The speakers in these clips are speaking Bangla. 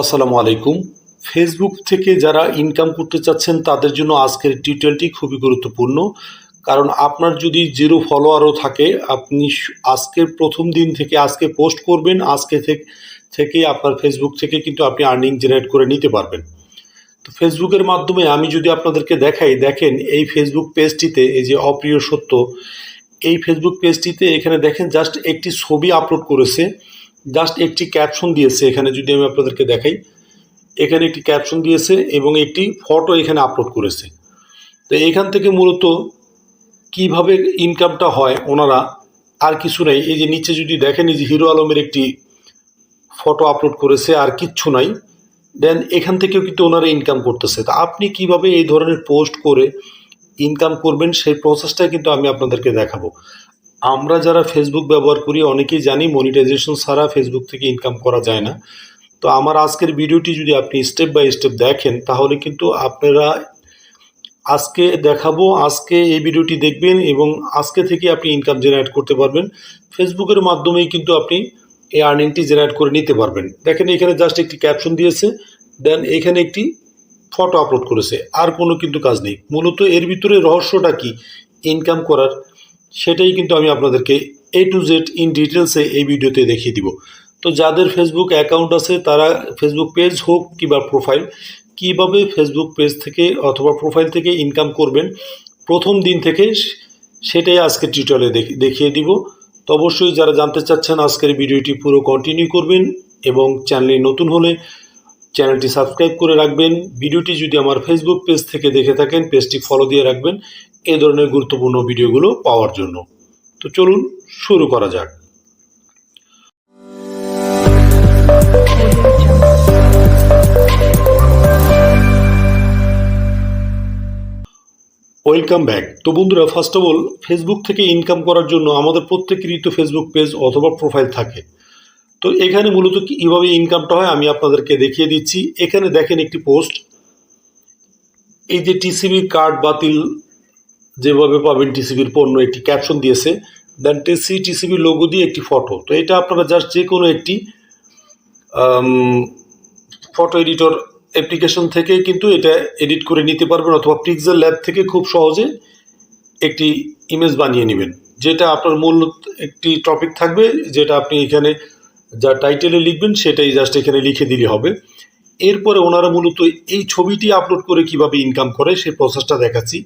আসসালামু আলাইকুম। ফেসবুক থেকে যারা ইনকাম করতে চাচ্ছেন, তাদের জন্য আজকের টিউটোরিয়ালটি খুবই গুরুত্বপূর্ণ। কারণ আপনার যদি জিরো ফলোয়ারও থাকে, আপনি আজকের প্রথম দিন থেকে আজকে পোস্ট করবেন, আজকে থেকে থেকে আপনার ফেসবুক থেকে কিন্তু আপনি আর্নিং জেনারেট করে নিতে পারবেন। তো ফেসবুকের মাধ্যমে আমি যদি আপনাদেরকে দেখাই, দেখেন এই ফেসবুক পেজটিতে এই যে অপ্রিয় সত্য, এই ফেসবুক পেজটিতে এখানে দেখেন জাস্ট একটি ছবি আপলোড করেছে। জাস্ট একটি ক্যাপশন দিয়েছে, এখানে যদি আমি আপনাদেরকে দেখাই। এখানে একটি ক্যাপশন দিয়েছে এবং একটি ফটো এখানে আপলোড করেছে। তো এখান থেকে মূলত কীভাবে ইনকামটা হয় ওনারা আর কিছু নেই। এই যে নিচে যদি দেখেন যে হিরো আলমের একটি ফটো আপলোড করেছে, আর কিচ্ছু নাই। দেন এখান থেকেও কিন্তু ওনারা ইনকাম করতেছে। তা আপনি কীভাবে এই ধরনের পোস্ট করে ইনকাম করবেন, সেই প্রসেসটা কিন্তু আমি আপনাদেরকে দেখাবো। আমরা যারা ফেসবুক ব্যবহার করি, অনেকেই জানি মনিটাইজেশন ছাড়া ফেসবুক থেকে ইনকাম করা যায় না। তো আমার আজকের ভিডিওটি যদি আপনি স্টেপ বাই স্টেপ দেখেন, তাহলে কিন্তু আপনারা আজকে দেখাবো, আজকে এই ভিডিওটি দেখবেন এবং আজকে থেকে আপনি ইনকাম জেনারেট করতে পারবেন। ফেসবুকের মাধ্যমেই কিন্তু আপনি এই আর্নিংটি জেনারেট করে নিতে পারবেন। দেখেন এখানে জাস্ট একটি ক্যাপশন দিয়েছে দেন এখানে একটি ফটো আপলোড করেছে। আর কোনো কিন্তু কাজ নেই। মূলত এর ভিতরে রহস্যটা কি? ইনকাম করার সেটাই কিন্তু আমি আপনাদেরকে এ টু জেড ইন ডিটেলসে এই ভিডিওতে দেখিয়ে দিব। তো যাদের ফেসবুক অ্যাকাউন্ট আছে, তারা ফেসবুক পেজ হোক কিংবা প্রোফাইল কীভাবে ফেসবুক পেজ থেকে অথবা প্রোফাইল থেকে ইনকাম করবেন, প্রথম দিন থেকে সেটাই আজকের টিউটোরিয়ালে দেখ- দেখিয়ে দিব। তো অবশ্যই যারা জানতে চাচ্ছেন আজকের ভিডিওটি পুরো কন্টিনিউ করবেন এবং চ্যানেলে নতুন হলে চ্যানেলটি সাবস্ক্রাইব করে রাখবেন। ভিডিওটি যদি আমার ফেসবুক পেজ থেকে দেখে থাকেন পেজটি ফলো দিয়ে রাখবেন। এ ধরনের গুরুত্বপূর্ণ ভিডিওগুলো পাওয়ার জন্য। তো চলুন শুরু করা যাক। Welcome back. তো বন্ধুরা ফার্স্ট অফ অল ফেসবুক থেকে ইনকাম করার জন্য আমাদের প্রত্যেকেরই তো ফেসবুক পেজ অথবা প্রোফাইল থাকে। তো এখানে মূলত কীভাবে ইনকামটা হয় আমি আপনাদেরকে দেখিয়ে দিচ্ছি। এখানে দেখেন একটি পোস্ট এই যে টিসিবি কার্ড বাতিল যেভাবে পাবেন টিসিবির পণ্য, একটি ক্যাপশন দিয়েছে দেন টিসি টিসিবি লোগো দিয়ে একটি ফটো তো এটা আপনারা জাস্ট যে কোনো একটি ফটো এডিটর অ্যাপ্লিকেশন থেকে কিন্তু এটা এডিট করে নিতে পারবেন অথবা পিক্সেল ল্যাব থেকে খুব সহজে একটি ইমেজ বানিয়ে নেবেন। যেটা আপনার মূল একটি টপিক থাকবে, যেটা আপনি এখানে যা টাইটেলে লিখবেন, সেটাই জাস্ট এখানে লিখে দিলে হবে। এরপরে ওনারা মূলত এই ছবিটি আপলোড করে কীভাবে ইনকাম করে সেই প্রসেসটা দেখাচ্ছি।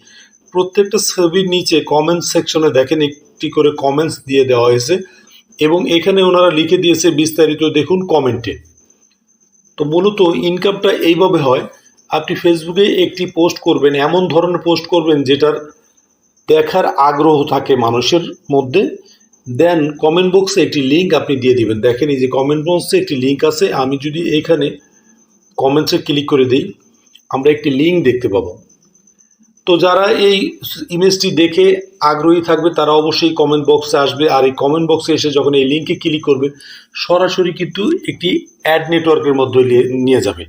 প্রত্যেকটা ছবির নিচে কমেন্ট সেকশনে দেখেন একটি করে কমেন্টস দিয়ে দেওয়া হয়েছে। এবং এখানে ওনারা লিখে দিয়েছে বিস্তারিত দেখুন কমেন্টে তো মূলত ইনকামটা এইভাবে হয়, আপনি ফেসবুকে একটি পোস্ট করবেন, এমন ধরনের পোস্ট করবেন যেটার দেখার আগ্রহ থাকে মানুষের মধ্যে। দেন কমেন্ট বক্সে একটি লিঙ্ক আপনি দিয়ে দিবেন। দেখেন এই যে কমেন্ট বক্সে একটি লিঙ্ক আছে, আমি যদি এখানে কমেন্টসে ক্লিক করে দিই, আমরা একটি লিঙ্ক দেখতে পাবো। তো যারা এই ইমেজটি দেখে আগ্রহী থাকবে, তারা অবশ্যই কমেন্ট বক্সে আসবে। আর এই কমেন্ট বক্সে এসে যখন এই লিঙ্কে ক্লিক করবে, সরাসরি কিন্তু একটি অ্যাড নেটওয়ার্কের মধ্যে নিয়ে- যাবে।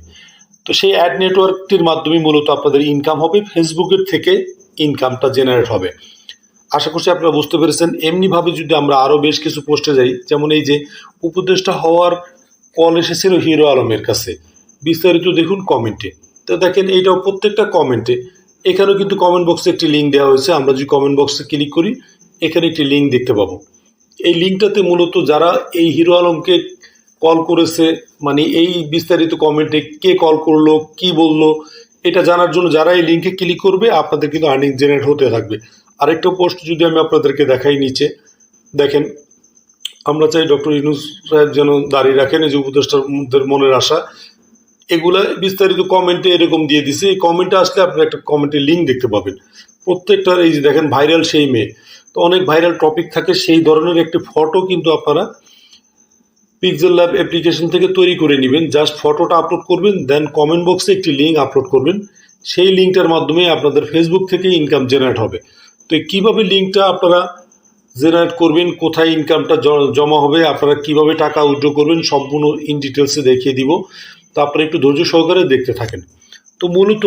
তো সেই অ্যাড নেটওয়ার্কটির মাধ্যমে মূলত আপনাদের ইনকাম হবে ফেসবুকের থেকে ইনকামটা জেনারেট হবে। আশা করছি আপনারা বুঝতে পেরেছেন। এমনিভাবে যদি আমরা আরও বেশ কিছু পোস্টে যাই, যেমন এই যে উপদেষ্টা হওয়ার কল এসেছিল হিরো আলমের কাছে, বিস্তারিত দেখুন কমেন্টে তো দেখেন, এইটাও প্রত্যেকটা কমেন্টে এখানেও কিন্তু কমেন্ট বক্সে একটি লিঙ্ক দেওয়া হয়েছে। আমরা যদি কমেন্ট বক্সে ক্লিক করি, এখানে একটি লিঙ্ক দেখতে পাবো। এই লিঙ্কটাতে মূলত যারা এই হিরো আলমকে কল করেছে মানে এই বিস্তারিত কমেন্টে কে কল করল, কি বলল, এটা জানার জন্য যারা এই লিঙ্কে ক্লিক করবে, আপনাদের কিন্তু আর্নিং জেনারেট হতে থাকবে। আরেকটা পোস্ট যদি আমি আপনাদেরকে দেখাই নিচে, দেখেন, আমরা চাই ডক্টর ইনুস সাহেব যেন দাঁড়িয়ে রাখেন, এই যে উপদেষ্টাদের মনের আশা। এগুলা বিস্তারিত কমেন্টে এরকম দিয়ে দিছে। এই কমেন্টে আসলে আপনি একটা কমেন্টের লিঙ্ক দেখতে পাবেন। প্রত্যেকটার এই যে দেখেন ভাইরাল সেই মেয়ে। তো অনেক ভাইরাল টপিক থাকে, সেই ধরনের একটি ফটো কিন্তু আপনারা পিক্সেল ল্যাব অ্যাপ্লিকেশন থেকে তৈরি করে নেবেন। জাস্ট ফটোটা আপলোড করবেন দেন কমেন্ট বক্সে একটি লিঙ্ক আপলোড করবেন। সেই লিঙ্কটার মাধ্যমে আপনাদের ফেসবুক থেকে ইনকাম জেনারেট হবে। তো কীভাবে লিঙ্কটা আপনারা জেনারেট করবেন, কোথায় ইনকামটা জমা হবে, আপনারা কীভাবে টাকা উইথড্র করবেন, সম্পূর্ণ ইন ডিটেলসে দেখিয়ে দিব। তো আপনারা একটু ধৈর্য সহকারে দেখতে থাকেন। তো মূলত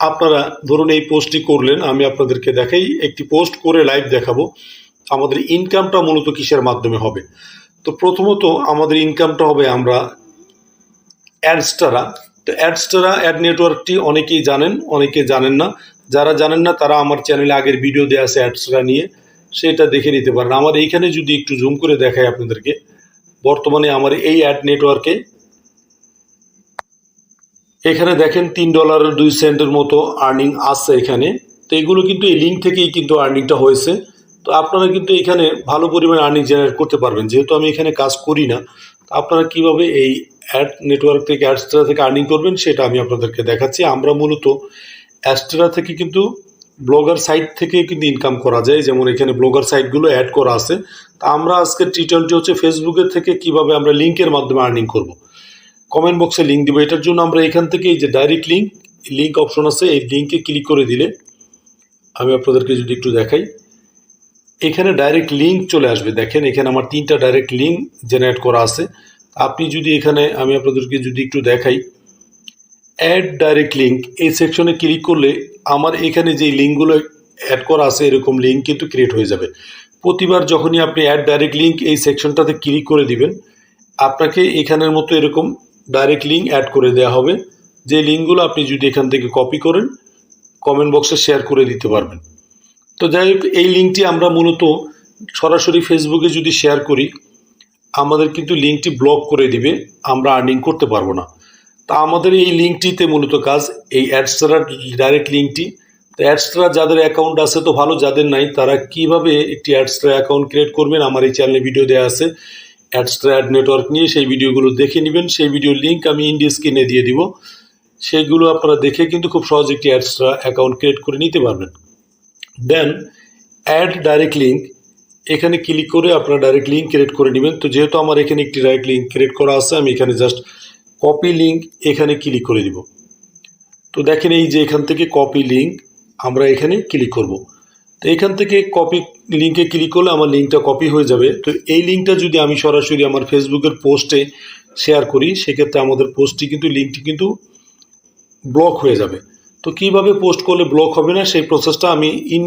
আপনারা ধরুন এই পোস্টটি করলেন, আমি আপনাদেরকে দেখাই, একটি পোস্ট করে লাইভ দেখাবো, আমাদের ইনকামটা মূলত কিসের মাধ্যমে হবে? তো প্রথমত আমাদের ইনকামটা হবে আমরা অ্যাডস্টারা তো অ্যাডস্টারা অ্যাড নেটওয়ার্কটি অনেকেই জানেন, অনেকে জানেন না। যারা জানেন না, তারা আমার চ্যানেলে আগের ভিডিও দেওয়া আছে অ্যাডস্টারা নিয়ে, সেটা দেখে নিতে পারেন। আমার এইখানে যদি একটু জুম করে দেখাই আপনাদেরকে, বর্তমানে আমার এই অ্যাড নেটওয়ার্কে এখানে দেখেন তিন ডলার দুই সেন্টের মতো আর্নিং আসছে এখানে। তো এগুলো কিন্তু এই লিঙ্ক থেকেই কিন্তু আর্নিংটা হয়েছে। তো আপনারা কিন্তু এখানে ভালো পরিমাণে আর্নিং জেনারেট করতে পারবেন। যেহেতু আমি এখানে কাজ করি না আপনারা কীভাবে এই অ্যাড নেটওয়ার্ক থেকে অ্যাডস্ট্রা থেকে আর্নিং করবেন সেটা আমি আপনাদেরকে দেখাচ্ছি। আমরা মূলত অ্যাস্ট্রা থেকে কিন্তু ব্লগার সাইট থেকে কিন্তু ইনকাম করা যায়। যেমন এখানে ব্লগার সাইটগুলো অ্যাড করা আছে। তা আমরা আজকের টিউটোরিয়ালটি হচ্ছে ফেসবুকের থেকে কীভাবে আমরা লিঙ্কের মাধ্যমে আর্নিং করব। কমেন্ট বক্সে লিঙ্ক দেবো। এটার জন্য আমরা এখান থেকে এই যে ডাইরেক্ট লিঙ্ক লিঙ্ক অপশন আছে, এই লিঙ্কে ক্লিক করে দিলে আমি আপনাদেরকে যদি একটু দেখাই। এখানে ডাইরেক্ট লিঙ্ক চলে আসবে। দেখেন, এখানে আমার তিনটা ডাইরেক্ট লিঙ্ক জেনারেট করা আছে। আপনি যদি এখানে, আমি আপনাদেরকে যদি একটু দেখাই অ্যাড ডাইরেক্ট লিঙ্ক এই সেকশনে ক্লিক করলে আমার এখানে যে লিঙ্কগুলো অ্যাড করা আছে, এরকম লিঙ্ক কিন্তু ক্রিয়েট হয়ে যাবে। প্রতিবার যখনই আপনি অ্যাড ডাইরেক্ট লিঙ্ক এই সেকশনটাতে ক্লিক করে দিবেন, আপনাকে এখানের মতো এরকম ডাইরেক্ট লিঙ্ক অ্যাড করে দেওয়া হবে। যে লিঙ্কগুলো আপনি যদি এখান থেকে কপি করেন কমেন্ট বক্সে শেয়ার করে দিতে পারবেন। তো যাই হোক, এই লিঙ্কটি আমরা মূলত সরাসরি ফেসবুকে যদি শেয়ার করি, আমাদের কিন্তু লিঙ্কটি ব্লক করে দিবে, আমরা আর্নিং করতে পারব না। তা আমাদের এই লিঙ্কটিতে মূলত কাজ, এই অ্যাডস্টারার ডাইরেক্ট লিঙ্কটি তো অ্যাডস্টারা যাদের অ্যাকাউন্ট আছে তো ভালো, যাদের নাই, তারা কীভাবে একটি অ্যাডস্টারা অ্যাকাউন্ট ক্রিয়েট করবেন, আমার এই চ্যানেলে ভিডিও দেওয়া আছে। অ্যাডস্টারা অ্যাড নেটওয়ার্ক নিয়ে সেই ভিডিওগুলো দেখে নেবেন। সেই ভিডিওর লিঙ্ক আমি ইন্ডিয়া স্ক্রিনে দিয়ে দিব। সেইগুলো আপনারা দেখে কিন্তু খুব সহজে একটি অ্যাডস্টারা অ্যাকাউন্ট ক্রিয়েট করে নিতে পারবেন। দেন অ্যাড ডাইরেক্ট লিঙ্ক এখানে ক্লিক করে আপনারা ডাইরেক্ট লিঙ্ক ক্রিয়েট করে নেবেন। তো যেহেতু আমার এখানে একটি ডাইরেক্ট লিঙ্ক ক্রিয়েট করা আছে, আমি এখানে জাস্ট কপি লিঙ্ক এখানে ক্লিক করে দিব। তো দেখেন এই যে এখান থেকে কপি লিঙ্ক আমরা এখানে ক্লিক করব। তো এখান থেকে কপি লিঙ্কে ক্লিক করলে আমার লিঙ্কটা কপি হয়ে যাবে। তো এই লিঙ্কটা যদি আমি সরাসরি আমার ফেসবুকের পোস্টে শেয়ার করি, সেক্ষেত্রে আমাদের পোস্টটি কিন্তু লিঙ্কটি কিন্তু ব্লক হয়ে যাবে। তো কীভাবে পোস্ট করলে ব্লক হবে না, সেই প্রসেসটা আমি ইন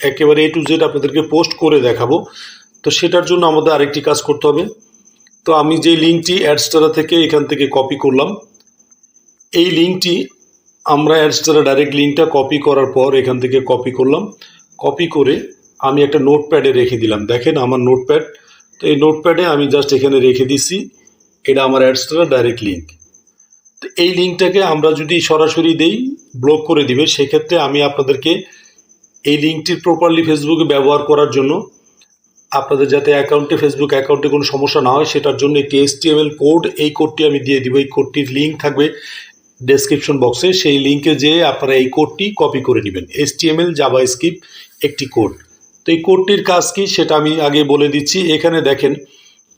একেবারে এ টু জেড আপনাদেরকে পোস্ট করে দেখাবো। তো সেটার জন্য আমাদের আরেকটি কাজ করতে হবে। তো আমি যে লিঙ্কটি অ্যাডস্টারা থেকে এখান থেকে কপি করলাম, এই লিঙ্কটি আমরা অ্যাডস্টারা ডাইরেক্ট লিঙ্কটা কপি করার পর এখান থেকে কপি করলাম। কপি করে আমি একটা নোটপ্যাডে রেখে দিলাম। দেখেন আমার নোটপ্যাড তো এই নোটপ্যাডে আমি জাস্ট এখানে রেখে দিছি। এটা আমার অ্যাডস্টারা ডাইরেক্ট লিঙ্ক তো এই লিঙ্কটাকে আমরা যদি সরাসরি দেই ব্লক করে দিবে, সেক্ষেত্রে আমি আপনাদেরকে এই লিঙ্কটির প্রপারলি ফেসবুকে ব্যবহার করার জন্য, আপনাদের যাতে অ্যাকাউন্টে ফেসবুক অ্যাকাউন্টে কোনো সমস্যা না হয়, সেটার জন্য একটি এসটিএমএল কোড এই কোডটি আমি দিয়ে দিব। এই কোডটির লিঙ্ক থাকবে ডেসক্রিপশন বক্সে সেই লিঙ্কে যেয়ে আপনারা এই কোডটি কপি করে নেবেন। এসটিএমএল জাভা স্ক্রিপ্ট একটি কোড তো এই কোডটির কাজ কি সেটা আমি আগে বলে দিচ্ছি। এখানে দেখেন,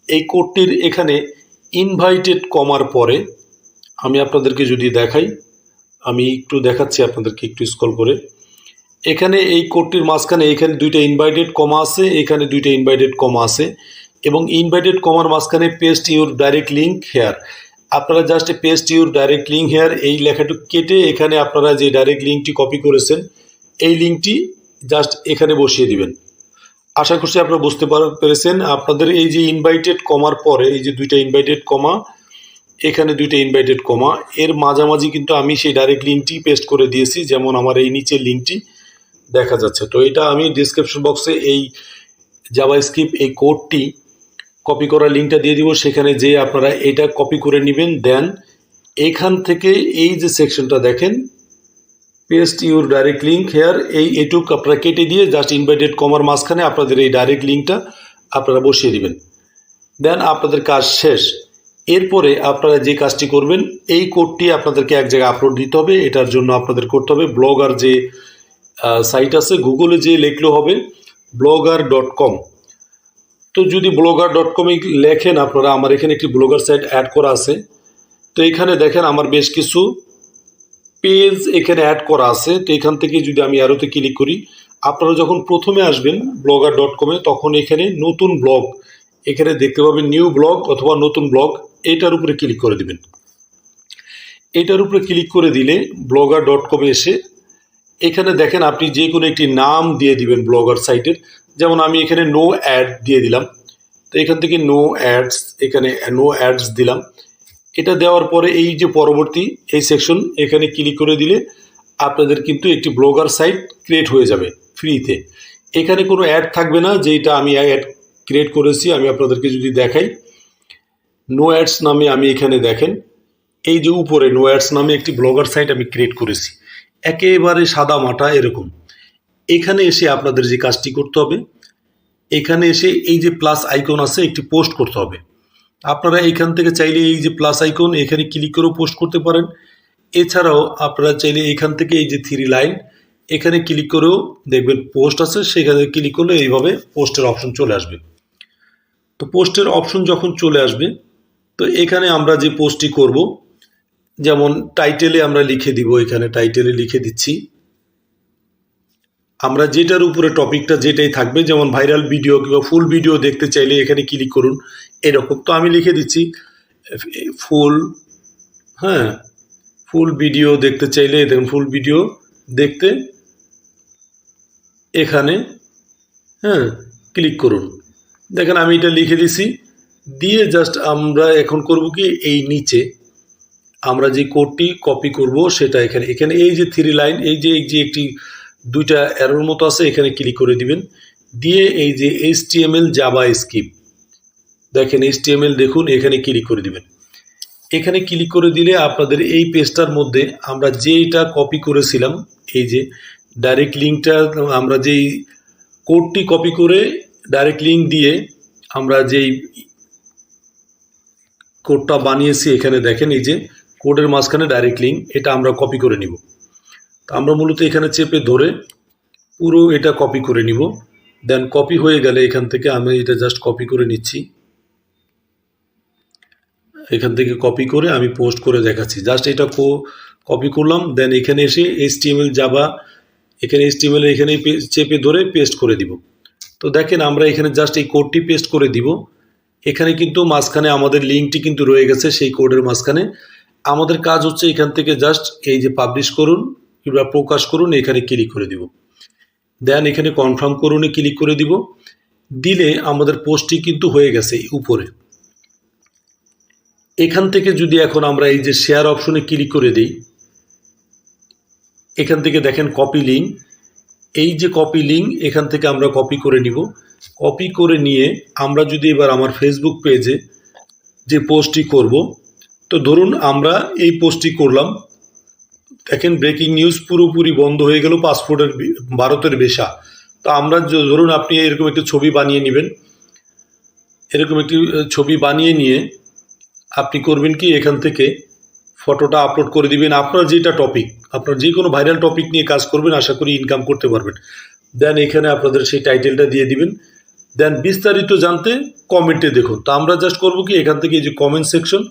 এই কোডটির এখানে ইনভাইটেড কমার পরে আমি আপনাদেরকে যদি দেখাই, আমি একটু দেখাচ্ছি আপনাদেরকে একটু স্কল করে। এখানে এই কোডটির মাঝখানে এখানে দুইটা ইনভাইটেড কমা আছে, এখানে দুইটা ইনভাইটেড কমা আছে এবং ইনভাইটেড কমার মাঝখানে paste your direct link here আপনারা just paste your direct link here এই লেখাটুকু কেটে এখানে আপনারা যে ডাইরেক্ট লিঙ্কটি কপি করেছেন, এই লিঙ্কটি জাস্ট এখানে বসিয়ে দিবেন। আশা করছি আপনারা বুঝতে পার- পেরেছেন। আপনাদের এই যে ইনভাইটেড কমার পরে, এই যে দুইটা ইনভাইটেড কমা এখানে দুইটা ইনভাইটেড কমা এর মাঝামাঝি কিন্তু আমি সেই ডাইরেক্ট লিঙ্কটি পেস্ট করে দিয়েছি, যেমন আমার এই নিচের লিঙ্কটি দেখা যাচ্ছে। তো এটা আমি ডিসক্রিপশন বক্সে এই স্ক্রিপ্ট এই কোডটি কপি করার লিঙ্কটা দিয়ে দিব, সেখানে যে আপনারা এটা কপি করে নেবেন দেন এখান থেকে এই যে সেকশনটা দেখেন paste your direct link here এই এটুক আপনারা কেটে দিয়ে জাস্ট ইনভাইটেড কমার মাঝখানে আপনাদের এই ডাইরেক্ট লিঙ্কটা আপনারা বসিয়ে দিবেন। দেন আপনাদের কাজ শেষ। এরপরে আপনারা যে কাজটি করবেন, এই কোডটি আপনাদেরকে এক জায়গায় আপলোড দিতে হবে, এটার জন্য আপনাদের করতে হবে ব্লগার যে সাইট আছে গুগলে যে লিখলেও হবে ব্লগার ডট কম তো যদি ব্লগার ডট কমে লেখেন আপনারা, আমার এখানে একটি ব্লগার সাইট অ্যাড করা আছে। তো এখানে দেখেন আমার বেশ কিছু পেজ এখানে অ্যাড করা আছে। তো এখান থেকে যদি আমি আরোতে ক্লিক করি, আপনারা যখন প্রথমে আসবেন ব্লগার ডট কমে তখন এখানে নতুন ব্লগ এখানে দেখতে পাবেন নিউ ব্লগ অথবা নতুন ব্লগ এটার উপরে ক্লিক করে দিবেন। এটার উপরে ক্লিক করে দিলে ব্লগার ডট কমে এসে, এখানে দেখেন আপনি যে কোনো একটি নাম দিয়ে দিবেন ব্লগার সাইটের যেমন আমি এখানে নো অ্যাড দিয়ে দিলাম, তো এখান থেকে নো অ্যাডস এখানে নো অ্যাডস দিলাম। এটা দেওয়ার পরে এই যে পরবর্তী, এই সেকশন এখানে ক্লিক করে দিলে আপনাদের কিন্তু একটি ব্লগার সাইট ক্রিয়েট হয়ে যাবে ফ্রিতে এখানে কোনো অ্যাড থাকবে না যেটা আমি অ্যাড ক্রিয়েট করেছি, আমি আপনাদেরকে যদি দেখাই। নো অ্যাডস নামে আমি এখানে দেখেন, এই যে উপরে নো অ্যাডস নামে একটি ব্লগার সাইট আমি ক্রিয়েট করেছি। একেবারে সাদা মাটা এরকম। এখানে এসে আপনাদের যে কাজটি করতে হবে, এখানে এসে এই যে প্লাস আইকন আছে একটি পোস্ট করতে হবে। আপনারা এখান থেকে চাইলে এই যে প্লাস আইকন এখানে ক্লিক করেও পোস্ট করতে পারেন। এছাড়াও আপনারা চাইলে এখান থেকে এই যে থ্রি লাইন এখানে ক্লিক করেও দেখবেন পোস্ট আছে, সেখানে ক্লিক করলে এইভাবে পোস্টের অপশন চলে আসবে। তো পোস্টের অপশন যখন চলে আসবে, তো এখানে আমরা যে পোস্টটি করব, যেমন টাইটেলে আমরা লিখে দিব, এখানে টাইটেলে লিখে দিচ্ছি। আমরা যেটার উপরে টপিকটা যেটাই থাকবে, যেমন ভাইরাল ভিডিও কিংবা ফুল ভিডিও দেখতে চাইলে এখানে ক্লিক করুন, এরকম। তো আমি লিখে দিচ্ছি, ফুল হ্যাঁ ফুল ভিডিও দেখতে চাইলে দেখুন ফুল ভিডিও দেখতে এখানে হ্যাঁ ক্লিক করুন। দেখেন আমি এটা লিখে দিছি, দিয়ে জাস্ট আমরা এখন করব কি, এই নিচে আমরা যে কোডটি কপি করব সেটা এখানে। এখানে এই যে থ্রি লাইন এই যে এই যে একটি দুইটা অ্যারোর মতো আছে, এখানে ক্লিক করে দিবেন। দিয়ে এই যে এইচ জাবা স্কিপ দেখেন এইচ টিএমএল দেখুন, এখানে ক্লিক করে দিবেন। এখানে ক্লিক করে দিলে আপনাদের এই পেজটার মধ্যে আমরা যেইটা কপি করেছিলাম, এই যে ডাইরেক্ট লিঙ্কটা আমরা যেই কোডটি কপি করে ডাইরেক্ট লিঙ্ক দিয়ে আমরা যেই কোডটা বানিয়েছি, এখানে দেখেন এই যে কোডের মাঝখানে ডাইরেক্ট লিঙ্ক এটা আমরা কপি করে নিব। আমরা মূলত এখানে চেপে ধরে পুরো এটা কপি করে নিব। দেন কপি হয়ে গেলে এখান থেকে আমি এটা জাস্ট কপি করে নিচ্ছি। এখান থেকে কপি করে আমি পোস্ট করে দেখাচ্ছি। জাস্ট এটা কপি করলাম দেন এখানে এসে এইচটিএমএল যাবা এখানে এইচটিএমএল এখানে চেপে ধরে পেস্ট করে দিব। তো দেখেন আমরা এখানে জাস্ট এই কোডটি পেস্ট করে দিব। এখানে কিন্তু মাঝখানে আমাদের লিঙ্কটি কিন্তু রয়ে গেছে সেই কোডের মাঝখানে। আমাদের কাজ হচ্ছে এখান থেকে জাস্ট এই যে পাবলিশ করুন। কিংবা প্রকাশ করুন, এখানে ক্লিক করে দিব। দেন এখানে কনফার্ম করুনে ক্লিক করে দিব। দিলে আমাদের পোস্টটি কিন্তু হয়ে গেছে উপরে। এখান থেকে যদি এখন আমরা এই যে শেয়ার অপশনে ক্লিক করে দিই, এখান থেকে দেখেন কপি লিঙ্ক এই যে কপি লিঙ্ক এখান থেকে আমরা কপি করে নিব। কপি করে নিয়ে আমরা যদি এবার আমার ফেসবুক পেজে যে পোস্টটি করব, তো ধরুন আমরা এই পোস্টটি করলাম। দেখেন ব্রেকিং নিউজ পুরোপুরি বন্ধ হয়ে গেল পাসপোর্টের ভারতের ভিসা। তো আমরা ধরুন আপনি এরকম একটি ছবি বানিয়ে নেবেন। এরকম একটি ছবি বানিয়ে নিয়ে আপনি করবেন কি, এখান থেকে ফটোটা আপলোড করে দিবেন। আপনার যেটা টপিক আপনার যে কোনো ভাইরাল টপিক নিয়ে কাজ করবেন, আশা করি ইনকাম করতে পারবেন। দেন এখানে আপনাদের সেই টাইটেলটা দিয়ে দিবেন। দেন বিস্তারিত জানতে কমেন্টে দেখুন। তো আমরা জাস্ট করব কি, এখান থেকে এই যে কমেন্ট সেকশন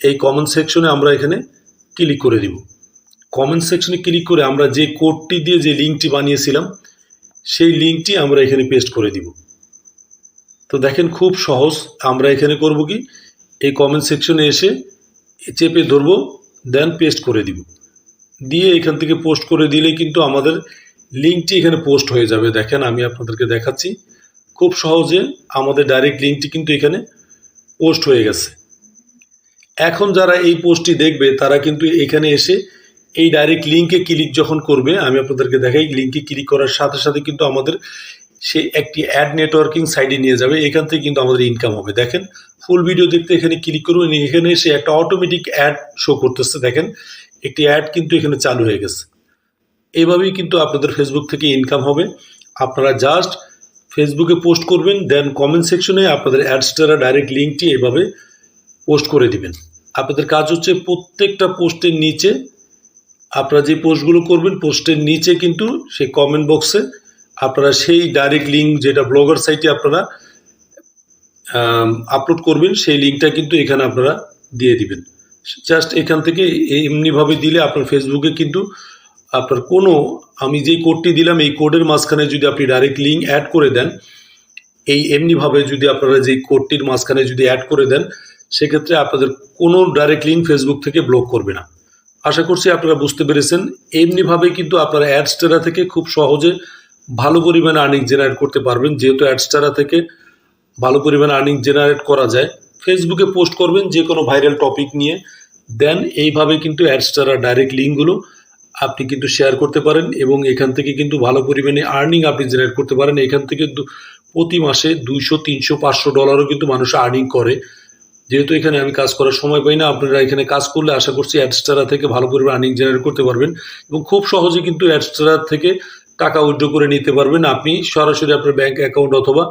এই কমেন্ট সেকশনে আমরা এখানে ক্লিক করে দিব। কমেন্ট সেকশনে ক্লিক করে আমরা যে কোডটি দিয়ে যে লিঙ্কটি বানিয়েছিলাম, সেই লিঙ্কটি আমরা এখানে পেস্ট করে দিব। তো দেখেন খুব সহজ, আমরা এখানে করব কি? এই কমেন্ট সেকশনে এসে চেপে ধরবো দেন পেস্ট করে দিব। দিয়ে এখান থেকে পোস্ট করে দিলে কিন্তু আমাদের লিঙ্কটি এখানে পোস্ট হয়ে যাবে। দেখেন আমি আপনাদেরকে দেখাচ্ছি, খুব সহজে আমাদের ডাইরেক্ট লিঙ্কটি কিন্তু এখানে পোস্ট হয়ে গেছে। এখন যারা এই পোস্টটি দেখবে, তারা কিন্তু এখানে এসে এই ডাইরেক্ট লিঙ্কে ক্লিক যখন করবে, আমি আপনাদেরকে দেখাই লিঙ্কে ক্লিক করার সাথে সাথে কিন্তু আমাদের সে একটি অ্যাড নেটওয়ার্কিং সাইডে নিয়ে যাবে, এখান থেকে কিন্তু আমাদের ইনকাম হবে। দেখেন ফুল ভিডিও দেখতে এখানে ক্লিক করুন এখানে সে একটা অটোমেটিক অ্যাড শো করতেছে। দেখেন, একটি অ্যাড কিন্তু এখানে চালু হয়ে গেছে। এইভাবেই কিন্তু আপনাদের ফেসবুক থেকে ইনকাম হবে। আপনারা জাস্ট ফেসবুকে পোস্ট করবেন দেন কমেন্ট সেকশনে আপনাদের অ্যাডসটারা ডাইরেক্ট লিঙ্কটি এভাবে পোস্ট করে দিবেন। আপনাদের কাজ হচ্ছে প্রত্যেকটা পোস্টের নিচে আপনারা যে পোস্টগুলো করবেন, পোস্টের নিচে কিন্তু সেই কমেন্ট বক্সে আপনারা সেই ডাইরেক্ট লিঙ্ক যেটা ব্লগার সাইটে আপনারা আপলোড করবেন, সেই লিঙ্কটা কিন্তু এখানে আপনারা দিয়ে দিবেন। জাস্ট এখান থেকে এমনিভাবে দিলে আপনার ফেসবুকে কিন্তু আপনার কোনো, আমি যেই কোডটি দিলাম, এই কোডের মাঝখানে যদি আপনি ডাইরেক্ট লিঙ্ক অ্যাড করে দেন, এই এমনিভাবে যদি আপনারা যেই কোডটির মাঝখানে যদি অ্যাড করে দেন, সেক্ষেত্রে আপনাদের কোনো ডাইরেক্ট লিঙ্ক ফেসবুক থেকে ব্লক করবে না। আশা করছি আপনারা বুঝতে পেরেছেন। এমনিভাবে কিন্তু আপনারা অ্যাডস্টারা থেকে খুব সহজে ভালো পরিমাণে আর্নিং জেনারেট করতে পারবেন। যেহেতু অ্যাডস্টারা থেকে ভালো পরিমাণে আর্নিং জেনারেট করা যায়। ফেসবুকে পোস্ট করবেন যে কোনো ভাইরাল টপিক নিয়ে। দেন এইভাবে কিন্তু অ্যাডস্টারা ডাইরেক্ট লিঙ্কগুলো আপনি কিন্তু শেয়ার করতে পারেন এবং এখান থেকে কিন্তু ভালো পরিমাণে আর্নিং আপনি জেনারেট করতে পারেন। এখান থেকে প্রতি মাসে দুইশো, তিনশো, পাঁচশো ডলারও কিন্তু মানুষ আর্নিং করে। যেহেতু এখানে আমি কাজ করার সময় পাই না, আপনারা এখানে কাজ করলে আশা করছি অ্যাডস্টারা থেকে ভালো করে আর্নিং জেনারেট করতে পারবেন এবং খুব সহজে কিন্তু অ্যাডস্টারা থেকে টাকা উইথড্র করে নিতে পারবেন। আপনি সরাসরি আপনার ব্যাংক অ্যাকাউন্ট অথবা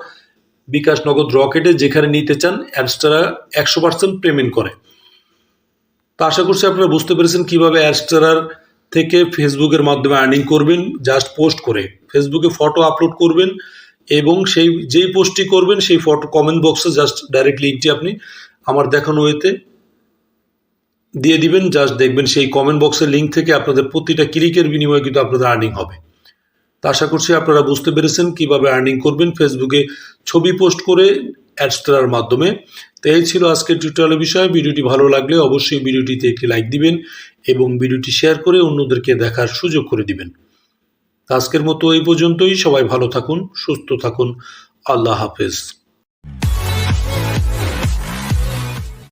বিকাশ নগদ রকেটে যেখানে নিতে চান, অ্যাডস্টারা একশো পার্সেন্ট পেমেন্ট করে। তো আশা করছি আপনারা বুঝতে পেরেছেন কীভাবে অ্যাডস্টারার থেকে ফেসবুকের মাধ্যমে আর্নিং করবেন জাস্ট পোস্ট করে। ফেসবুকে ফটো আপলোড করবেন এবং সেই, যেই পোস্টটি করবেন, সেই ফটো কমেন্ট বক্সে জাস্ট ডাইরেক্ট লিঙ্কটি আপনি আমার দেখানো ওয়েতে দিয়ে দিবেন জাস্ট দেখবেন সেই কমেন্ট বক্সের লিঙ্ক থেকে আপনাদের প্রতিটা ক্লিকের বিনিময়ে কিন্তু আপনাদের আর্নিং হবে। তা আশা করছি আপনারা বুঝতে পেরেছেন কীভাবে আর্নিং করবেন। ফেসবুকে ছবি পোস্ট করে অ্যাডস্টারার মাধ্যমে। তো এই ছিল আজকের টিউটোরিয়ালের বিষয়। ভিডিওটি ভালো লাগলে অবশ্যই ভিডিওটিতে একটি লাইক দিবেন এবং ভিডিওটি শেয়ার করে অন্যদেরকে দেখার সুযোগ করে দিবেন। আজকের মতো এই পর্যন্তই। সবাই ভালো থাকুন, সুস্থ থাকুন। আল্লাহ হাফেজ।